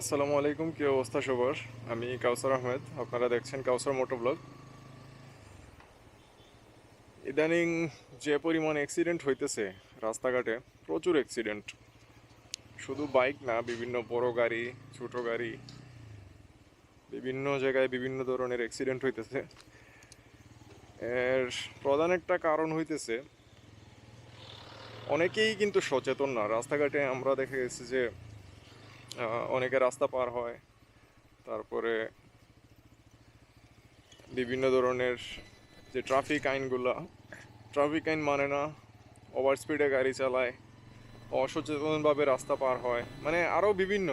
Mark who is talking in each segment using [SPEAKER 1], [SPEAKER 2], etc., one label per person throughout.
[SPEAKER 1] আসসালামু আলাইকুম, কি অবস্থা সবার? আমি কাউসার আহমেদ, আপনারা দেখছেন কাউসার মোটো ব্লগ ইদানিং যে পরিমাণ অ্যাক্সিডেন্ট হইতেছে রাস্তাঘাটে, প্রচুর অ্যাক্সিডেন্ট শুধু বাইক না, বিভিন্ন বড় গাড়ি, ছোট গাড়ি, বিভিন্ন জায়গায় বিভিন্ন ধরনের অ্যাক্সিডেন্ট হইতেছে। এর প্রধান একটা কারণ হইতেছে, অনেকেই কিন্তু সচেতন না। রাস্তাঘাটে আমরা দেখে গেছি যে অনেকে রাস্তা পার হয়। তারপরে বিভিন্ন ধরনের যে ট্রাফিক আইনগুলা ট্রাফিক আইন মানে না ওভার স্পিডে গাড়ি চালায়, অসচেতনভাবে রাস্তা পার হয় মানে আরও বিভিন্ন।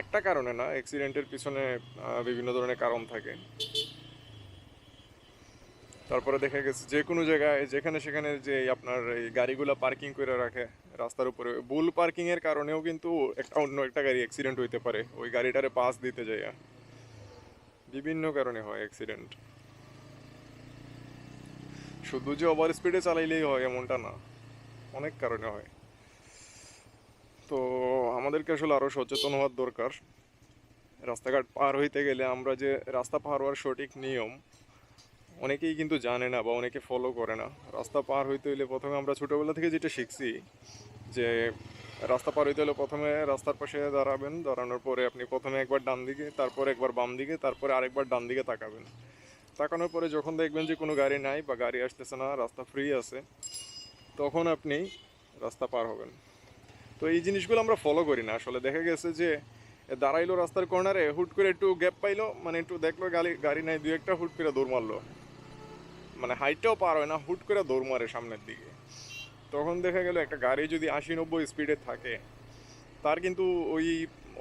[SPEAKER 1] একটা কারণে না অ্যাক্সিডেন্টের পিছনে বিভিন্ন ধরনের কারণ থাকে। তারপরে দেখা গেছে যে কোনো জায়গায়, যেখানে সেখানে যে আপনার এই গাড়িগুলো পার্কিং করে রাখে, রাস্তার উপরে। ভুল পার্কিং এর কারণেও কিন্তু একটা অন্য একটা গাড়ি অ্যাক্সিডেন্ট হইতে পারে। ওই গাড়িটারে পাস দিতে যায় বিভিন্ন কারণে হয় অ্যাক্সিডেন্ট শুধু যে ওভার স্পিডে চালাইলেই হয় এমনটা না। অনেক কারণে হয়। তো আমাদেরকে আসলে আরও সচেতন হওয়ার দরকার। রাস্তাঘাট পার হইতে গেলে আমরা যে রাস্তা পার হওয়ার সঠিক নিয়ম অনেকেই কিন্তু জানে না বা অনেকে ফলো করে না। রাস্তা পার হইতে হইলে প্রথমে আমরা ছোটোবেলা থেকে যেটা শিখছি, যে রাস্তা পার হইতে হলে প্রথমে রাস্তার পাশে দাঁড়াবেন। দাঁড়ানোর পরে আপনি প্রথমে একবার ডান দিকে, তারপর একবার বাম দিকে, তারপরে আরেকবার ডান দিকে তাকাবেন। তাকানোর পরে যখন দেখবেন যে কোনো গাড়ি নাই বা গাড়ি আসতেছে না, রাস্তা ফ্রি আছে, তখন আপনি রাস্তা পার হবেন। তো এই জিনিসগুলো আমরা ফলো করি না। আসলে দেখা গেছে যে দাঁড়াইলো রাস্তার কর্নারে হুট করে একটু গ্যাপ পাইলো মানে একটু দেখল গাড়ি গাড়ি নাই দু একটা হুট করে দৌড় মারলো। মানে হাইটটাও পার হয় না, হুট করে দৌড় মারে সামনের দিকে। তখন দেখা গেল একটা গাড়ি যদি আশি নব্বই স্পিডে থাকে, তার কিন্তু ওই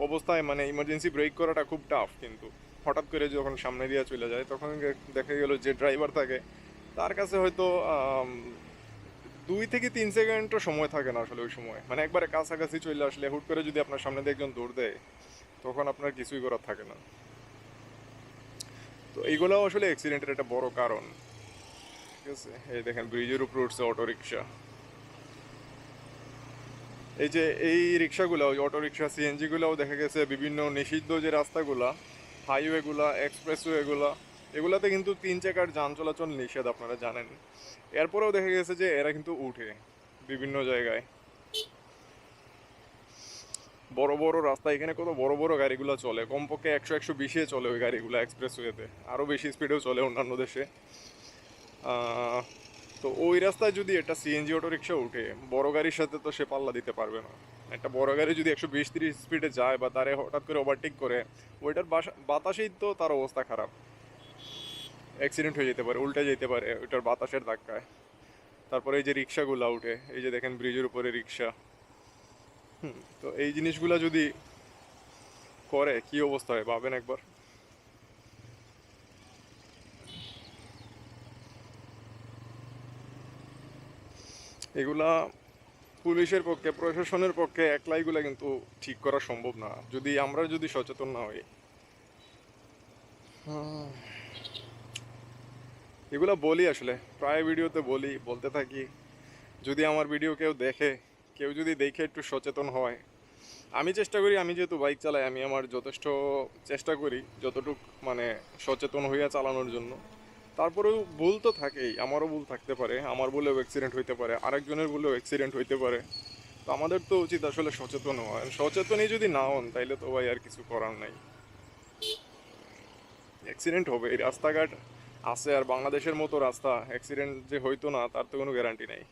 [SPEAKER 1] অবস্থায় মানে ইমার্জেন্সি ব্রেক করাটা খুব টাফ কিন্তু। হঠাৎ করে যখন সামনে দিয়ে চলে যায়, তখন দেখা গেল যে ড্রাইভার থাকে, তার কাছে হয়তো দুই থেকে তিন সেকেন্ডও সময় থাকে না আসলে ওই সময়। মানে একবারে কাছাকাছি চলে আসলে হুট করে যদি আপনার সামনে দিয়ে একজন দৌড় দেয়, তখন আপনার কিছুই করার থাকে না। তো এইগুলো আসলে অ্যাক্সিডেন্টের একটা বড় কারণ। দেখেন, ব্রিজের উপর উঠছে অটো রিক্সা এই যে এই রিক্সাগুলো ওই অটো রিক্সা সিএনজিগুলোও দেখা গেছে বিভিন্ন নিষিদ্ধ যে রাস্তাগুলা, হাইওয়েগুলা, এক্সপ্রেসওয়েগুলা, এগুলাতে কিন্তু তিন চাকার যান চলাচল নিষেধ, আপনারা জানেন। এরপরেও দেখা গেছে যে এরা কিন্তু উঠে বিভিন্ন জায়গায়। বড় বড় রাস্তা, এখানে কত বড় বড় গাড়িগুলো চলে। কমপক্ষে একশো একশো বিশে চলে ওই গাড়িগুলো এক্সপ্রেসওয়েতে। আরও বেশি স্পিডেও চলে অন্যান্য দেশে। তো ওই রাস্তায় যদি একটা সিএনজি অটো রিক্সা উঠে বড় গাড়ির সাথে তো সে পাল্লা দিতে পারবে না। একটা বড় গাড়ি যদি একশো বিশ তিরিশ স্পিডে যায় বা তারে হঠাৎ করে ওভারটেক করে, ওইটার বাতাসেই তো তার অবস্থা খারাপ। অ্যাক্সিডেন্ট হয়ে যেতে পারে, উল্টে যেতে পারে, ওইটার বাতাসের ধাক্কায়। তারপরে এই যে রিক্সাগুলো উঠে এই যে দেখেন ব্রিজের উপরে রিক্সা হুম, তো এই জিনিসগুলো যদি করে, কি অবস্থা হয়? ভাবেন একবার। এগুলা পুলিশের পক্ষে প্রশাসনের পক্ষে একলাইগুলা কিন্তু ঠিক করা সম্ভব না। যদি আমরা যদি সচেতন না হই। এগুলা বলি আসলে প্রায় ভিডিওতে বলি বলতে থাকি। যদি আমার ভিডিও কেউ দেখে কেউ যদি দেখে একটু সচেতন হয়। আমি চেষ্টা করি আমি যেহেতু বাইক চালাই আমি আমার যথেষ্ট চেষ্টা করি যতটুক মানে সচেতন হইয়া চালানোর জন্য। তারপরেও ভুল তো থাকেই, আমারও ভুল থাকতে পারে, আমার বলেও অ্যাক্সিডেন্ট হইতে পারে, আরেকজনের বলেও অ্যাক্সিডেন্ট হইতে পারে। তো আমাদের তো উচিত আসলে সচেতন হওয়া। সচেতনই যদি না হন, তাইলে তো ভাই আর কিছু করার নাই। অ্যাক্সিডেন্ট হবে, এই রাস্তাঘাট আছে আর বাংলাদেশের মতো রাস্তা অ্যাক্সিডেন্ট যে হইতো না, তার তো কোনো গ্যারান্টি নেই।